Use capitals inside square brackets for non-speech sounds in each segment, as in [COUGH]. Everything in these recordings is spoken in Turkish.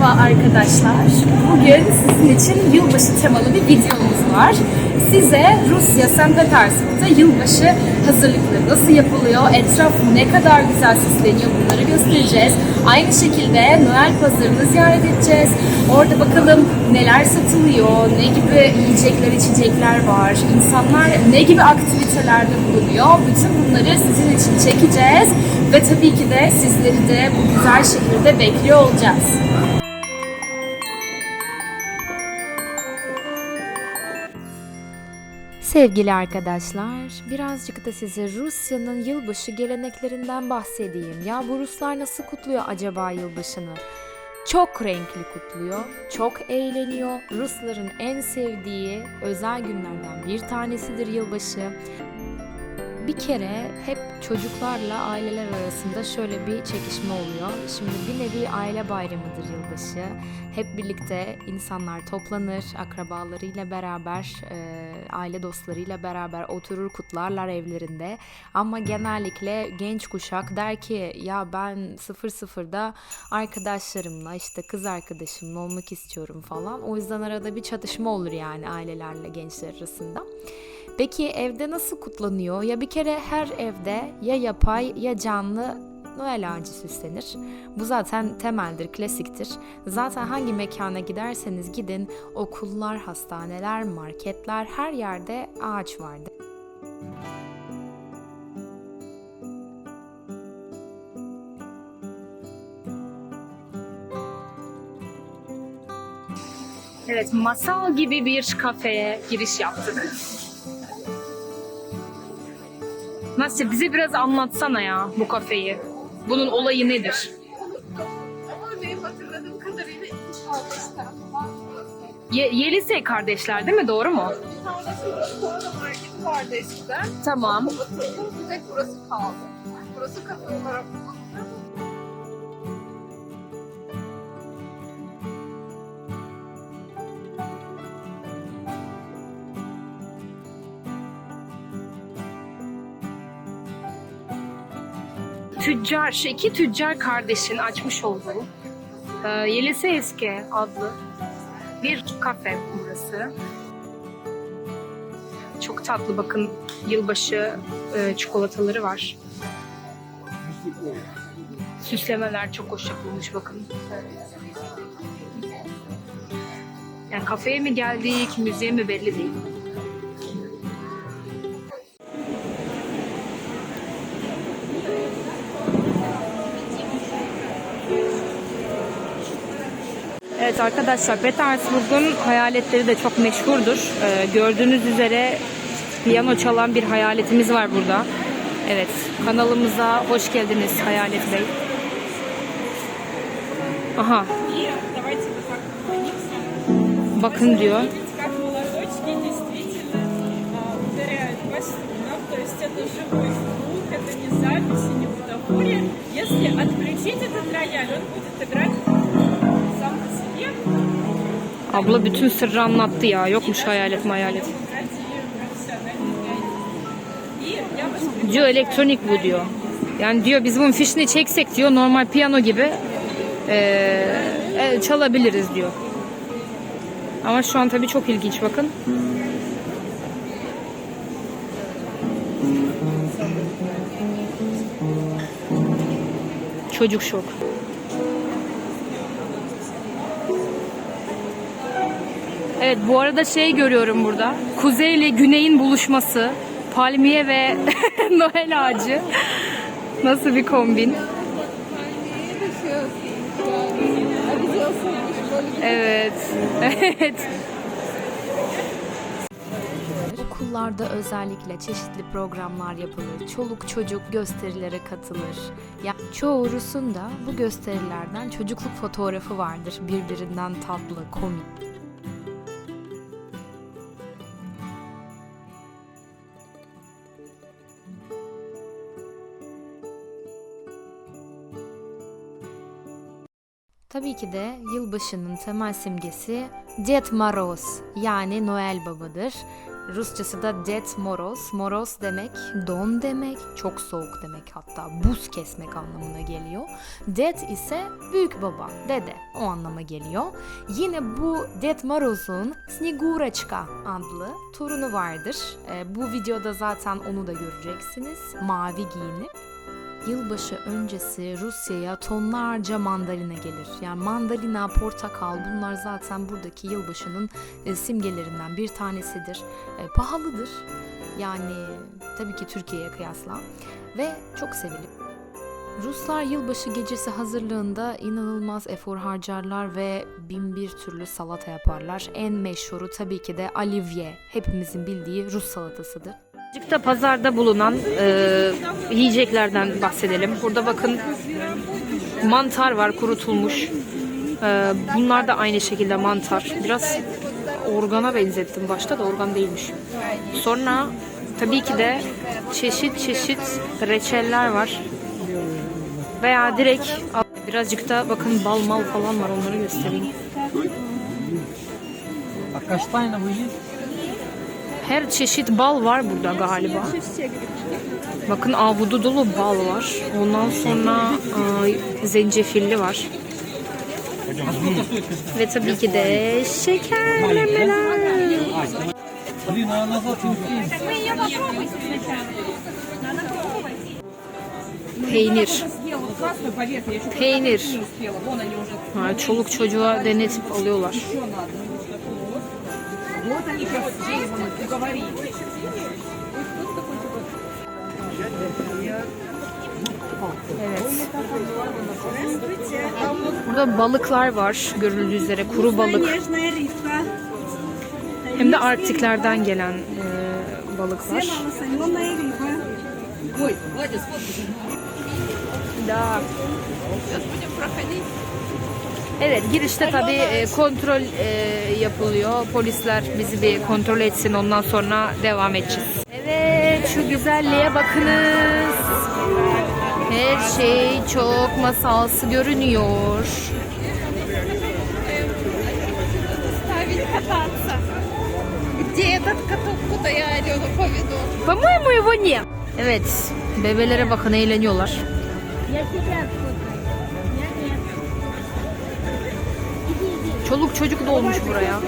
Merhaba arkadaşlar. Bugün sizin için yılbaşı temalı bir videomuz var. Size Rusya St. Petersburg'da yılbaşı hazırlıkları nasıl yapılıyor, etraf ne kadar güzel süsleniyor bunları göstereceğiz. Aynı şekilde Noel pazarını ziyaret edeceğiz. Orada bakalım neler satılıyor, ne gibi yiyecekler, içecekler var, insanlar ne gibi aktivitelerde bulunuyor. Bütün bunları sizin için çekeceğiz ve tabii ki de sizleri de bu güzel şehirde bekliyor olacağız. Sevgili arkadaşlar, birazcık da size Rusya'nın yılbaşı geleneklerinden bahsedeyim. Ya bu Ruslar nasıl kutluyor acaba yılbaşını? Çok renkli kutluyor, çok eğleniyor. Rusların en sevdiği özel günlerden bir tanesidir yılbaşı. Bir kere hep çocuklarla aileler arasında şöyle bir çekişme oluyor. Şimdi bir nevi aile bayramıdır yılbaşı. Hep birlikte insanlar toplanır, akrabalarıyla beraber, e, aile dostlarıyla beraber oturur kutlarlar evlerinde. Ama genellikle genç kuşak der ki ya ben 00'da arkadaşlarımla işte kız arkadaşımla olmak istiyorum falan. O yüzden arada bir çatışma olur yani ailelerle gençler arasında. Peki evde nasıl kutlanıyor? Ya bir kere her evde ya yapay ya canlı Noel ağacı süslenir. Bu zaten temeldir, klasiktir. Zaten hangi mekana giderseniz gidin, okullar, hastaneler, marketler her yerde ağaç vardır. Evet, masal gibi bir kafeye giriş yaptık. Nasıl bize biraz anlatsana ya bu kafeyi. Bunun olayı nedir? Ama benim hatırladığım kadarıyla iki kardeşler falan. Ye- Yelise kardeşler değil mi? Doğru mu? Bir tanesinin sonra marketi vardı eskiden. Tamam. Batıldı. Bir tek burası kaldı. Burası kafe olarak Tüccar, iki tüccar kardeşin açmış olduğu e, Yeliseevski adlı bir kafe burası. Çok tatlı bakın yılbaşı e, çikolataları var. Süslemeler çok hoş yapılmış bakın. Yani kafeye mi geldik, müziğe mi belli değil. Evet arkadaşlar Petersburg'un hayaletleri de çok meşhurdur. Ee, gördüğünüz üzere piyano çalan bir hayaletimiz var burada. Evet kanalımıza hoş geldiniz Hayalet Bey. Aha. Bakın diyor. как молоточки действительно а, ударяют по струнам, то есть это живой звук, это не запись и не бутафория. Если отключить этот рояль, он будет играть сам по себе. Abla bütün sırrı anlattı ya. Yokmuş hayalet mayalet. Diyor elektronik bu diyor. Yani diyor biz bunun fişini çeksek diyor normal piyano gibi ee, çalabiliriz diyor. Ama şu an tabii çok ilginç bakın. Çocuk şok. Evet bu arada şey görüyorum burada. Kuzey ile güneyin buluşması. Palmiye ve [LAUGHS] Noel ağacı. Nasıl bir kombin? Evet. [LAUGHS] Evet. Okullarda özellikle çeşitli programlar yapılır. Çoluk çocuk gösterilere katılır. Ya çoğu Rus'un da bu gösterilerden çocukluk fotoğrafı vardır. Birbirinden tatlı, komik. Tabii ki de yılbaşının temel simgesi Ded Moroz yani Noel Baba'dır. Rusçası da Ded Moroz. Moroz demek don demek, çok soğuk demek hatta buz kesmek anlamına geliyor. Ded ise büyük baba, dede o anlama geliyor. Yine bu Ded Moroz'un Snegurachka adlı torunu vardır. Ee, bu videoda zaten onu da göreceksiniz. Mavi giyinip Yılbaşı öncesi Rusya'ya tonlarca mandalina gelir. Yani mandalina, portakal bunlar zaten buradaki yılbaşının e, simgelerinden bir tanesidir. E, pahalıdır. Yani tabii ki Türkiye'ye kıyasla ve çok sevilir. Ruslar yılbaşı gecesi hazırlığında inanılmaz efor harcarlar ve bin bir türlü salata yaparlar. En meşhuru tabii ki de olivye. Hepimizin bildiği Rus salatasıdır. Birazcık da pazarda bulunan e, yiyeceklerden bahsedelim. Burada bakın mantar var kurutulmuş. E, bunlar da aynı şekilde mantar. Biraz organa benzettim başta da organ değilmiş. Sonra tabii ki de çeşit çeşit reçeller var. Veya direkt birazcık da bakın bal mal falan var onları göstereyim. А каштайна вы есть? Her çeşit bal var burada galiba. Bakın avudu dolu bal var. Ondan sonra e, zencefilli var. Ve tabii ki de şekerlemeler. Peynir. Peynir. Ha, çoluk çocuğa denetip alıyorlar. Evet. Burada balıklar var görüldüğü üzere kuru balık. Hem de Arktiklerden gelen e, balıklar. Da. Evet girişte tabii e, kontrol e, yapılıyor. Polisler bizi bir kontrol etsin ondan sonra devam edeceğiz. Evet şu güzelliğe bakınız. Her şey çok masalsı görünüyor. Ставить кататься. Где этот каток, куда я Алену поведу? По-моему его нет. Evet bebelere bakın eğleniyorlar. Çoluk çocuk dolmuş buraya.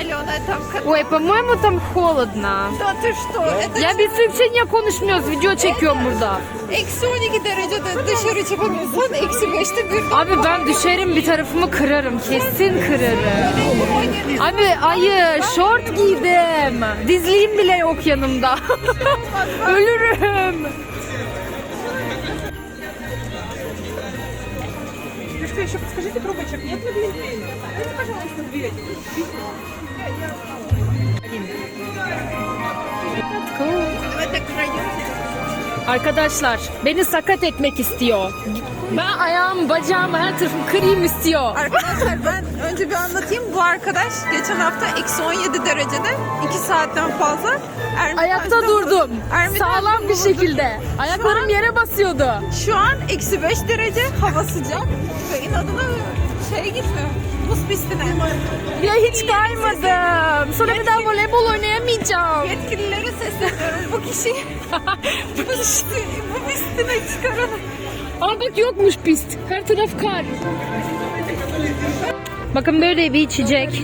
Алена, это каток? Алена, там каток. Ой, по-моему там холодно. Да ты что? Это Ya biz Türkçe niye konuşmuyoruz? Video çekiyorum burada. eksi 12 derecede dışarı çıkamıyorsan eksi 5'te bir Abi ben düşerim bir tarafımı kırarım. Kesin kırarım. Abi hayır şort giydim. Dizliğim bile yok yanımda. Ölürüm. Девушка, еще подскажите трубочек, нет ли глинтвейна? Дайте, пожалуйста, две. в этом районе. Arkadaşlar beni sakat etmek istiyor. Ben ayağım, bacağımı her tarafımı kırayım istiyor. Arkadaşlar ben önce bir anlatayım. Bu arkadaş geçen hafta eksi 17 derecede 2 saatten fazla Ermitan'da Ayakta durdum. Ermitan'da Sağlam bir şekilde. Ayaklarım yere basıyordu. Şu an eksi 5 derece hava sıcak ve inadına şeye gitmiyor. Buz pistine. Ya hiç kaymadım. Sonra bir daha voleybol oynayamayacağım. Yetkililere sesleniyorum. Bu kişi [LAUGHS] bu pisti, bu pistine çıkaralım. Aa bak yokmuş pist. Her taraf kar. Bakın böyle bir içecek.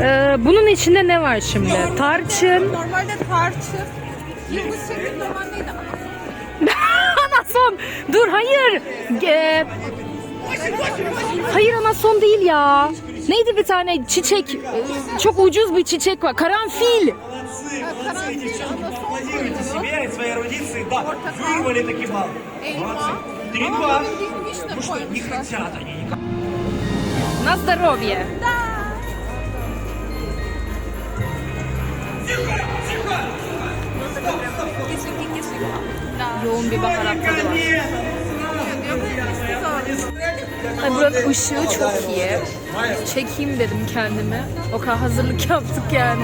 Ee, bunun içinde ne var şimdi? Tarçın. Normalde tarçın. Yıldız şeklinde olan neydi? [LAUGHS] anason. Dur hayır. Ee, hayır anason değil ya. Neydi bir tane çiçek? Ee, Çok ucuz bir çiçek var. Karanfil. Аплодируйте себе и своей эрудиции. Да, Yoğun bir baharat tadı var. Ay buranın ışığı çok iyi. Çekeyim dedim kendime. O kadar hazırlık yaptık yani.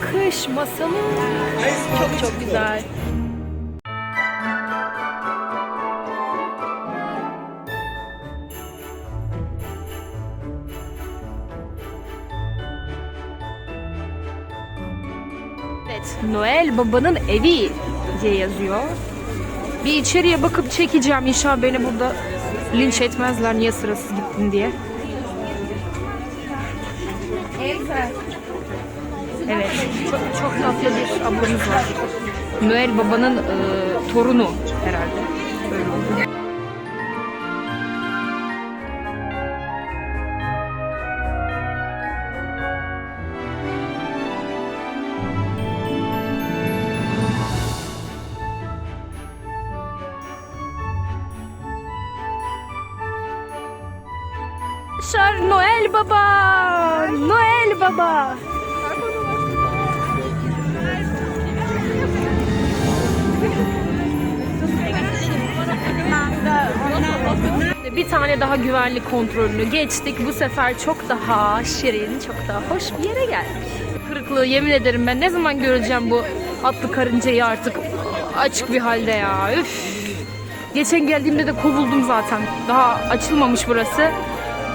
Kış masalı çok çok güzel. Noel Baba'nın evi diye yazıyor. Bir içeriye bakıp çekeceğim. İnşallah beni burada linç etmezler niye sırasız gittin diye. Evet, çok, çok tatlı bir ablamız var. Noel Baba'nın e, torunu herhalde. Böyle oldu. Baba! Bir tane daha güvenlik kontrolünü geçtik. Bu sefer çok daha şirin, çok daha hoş bir yere geldik. Kırıklığı yemin ederim ben ne zaman göreceğim bu atlı karıncayı artık açık bir halde ya. Üf. Geçen geldiğimde de kovuldum zaten. Daha açılmamış burası.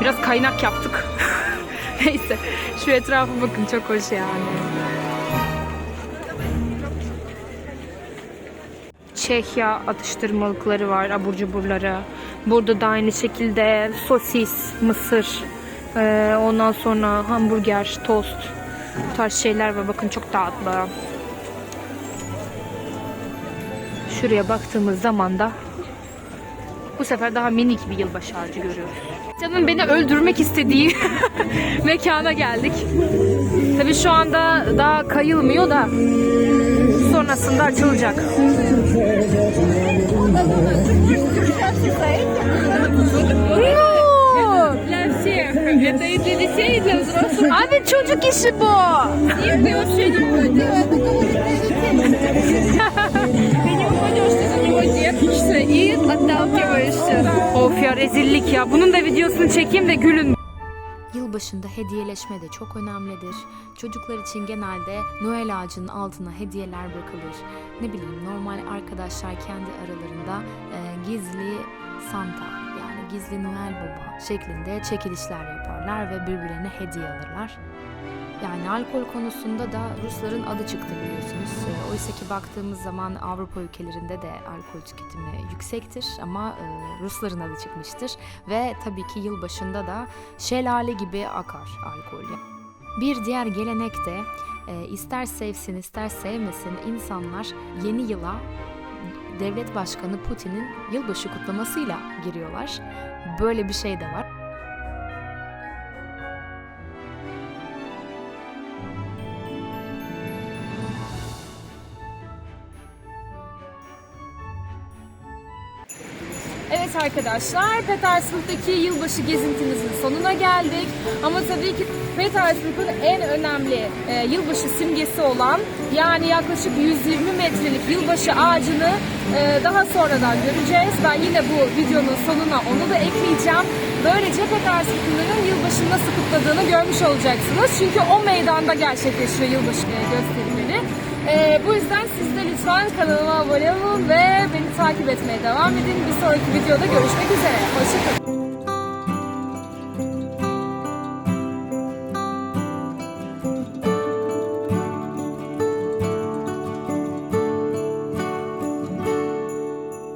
Biraz kaynak yaptık. [LAUGHS] [LAUGHS] Neyse şu etrafa bakın çok hoş yani. Çehya atıştırmalıkları var, abur cuburları. Burada da aynı şekilde sosis, mısır, eee, ondan sonra hamburger, tost tarz şeyler var. Bakın çok tatlı. Şuraya baktığımız zaman da bu sefer daha minik bir yılbaşı ağacı görüyoruz. Canım beni öldürmek istediği [LAUGHS] mekana geldik. Tabii şu anda daha kayılmıyor da sonrasında açılacak. No! Для всех. Это и для детей, и для взрослых. Abi çocuk işi bu. Ты вообще не Ты не упадешь, ты за него держишься и отталкиваешься. Of ya rezillik ya. Bunun da videosunu çekeyim de gülün. Yılbaşında hediyeleşme de çok önemlidir. Çocuklar için genelde Noel ağacının altına hediyeler bırakılır. Ne bileyim normal arkadaşlar kendi aralarında e, gizli Santa yani gizli Noel Baba şeklinde çekilişler yaparlar ve birbirlerine hediye alırlar. Yani alkol konusunda da Rusların adı çıktı biliyorsunuz. E, Oysa ki baktığımız zaman Avrupa ülkelerinde de alkol tüketimi yüksektir ama e, Rusların adı çıkmıştır. Ve tabii ki yılbaşında da şelale gibi akar alkol. Bir diğer gelenek de e, ister sevsin ister sevmesin insanlar yeni yıla devlet başkanı Putin'in yılbaşı kutlamasıyla giriyorlar. Böyle bir şey de var. Evet arkadaşlar, Petersburg'daki yılbaşı gezintimizin sonuna geldik. Ama tabii ki Petersburg'un en önemli e, yılbaşı simgesi olan yani yaklaşık 120 metrelik yılbaşı ağacını e, daha sonradan göreceğiz. Ben yine bu videonun sonuna onu da ekleyeceğim. Böylece Petersburgluların yılbaşını nasıl kutladığını görmüş olacaksınız. Çünkü o meydanda gerçekleşiyor yılbaşı gösterileri. Ee, bu yüzden siz de lütfen kanalıma abone olun ve beni takip etmeye devam edin. Bir sonraki videoda görüşmek üzere. Hoşçakalın.